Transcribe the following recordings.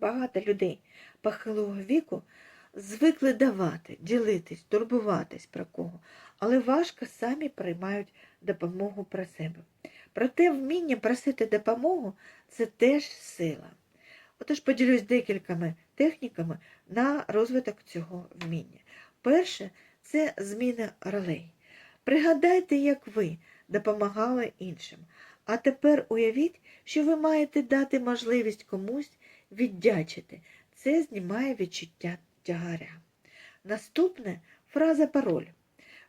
Багато людей похилого віку звикли давати, ділитись, турбуватись про кого, але важко самі приймають допомогу про себе. Проте вміння просити допомогу це теж сила. Отож поділюсь декількома техніками на розвиток цього вміння. Перше це зміна ролей. Пригадайте, як ви допомагали іншим. А тепер уявіть, що ви маєте дати можливість комусь віддячити. Це знімає відчуття тягаря. Наступне фраза пароль.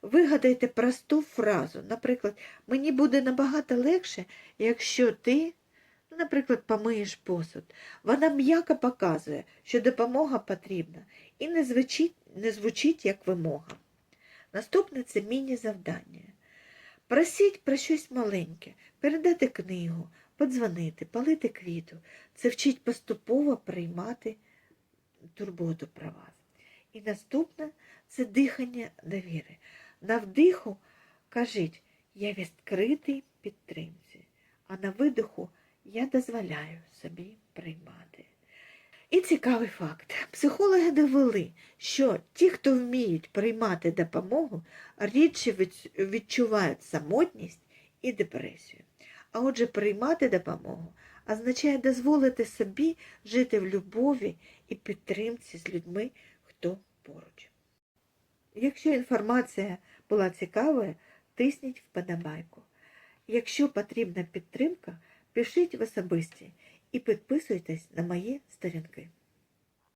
Вигадайте просту фразу. Наприклад, мені буде набагато легше, якщо ти, наприклад, помиєш посуд. Вона м'яко показує, що допомога потрібна і не звучить, не звучить як вимога. Наступне це міні-завдання. Просіть про щось маленьке, передати книгу, подзвонити, палити квіту. Це вчить поступово приймати турботу про вас. І наступне це дихання довіри. На вдиху кажіть, я відкритий підтримці, а на видиху я дозволяю собі приймати. І цікавий факт. Психологи довели, що ті, хто вміють приймати допомогу, рідше відчувають самотність і депресію. А отже, приймати допомогу означає дозволити собі жити в любові і підтримці з людьми, хто поруч. Якщо інформація була цікавою, тисніть вподобайку. Якщо потрібна підтримка, пишіть в особисті і підписуйтесь на мої сторінки.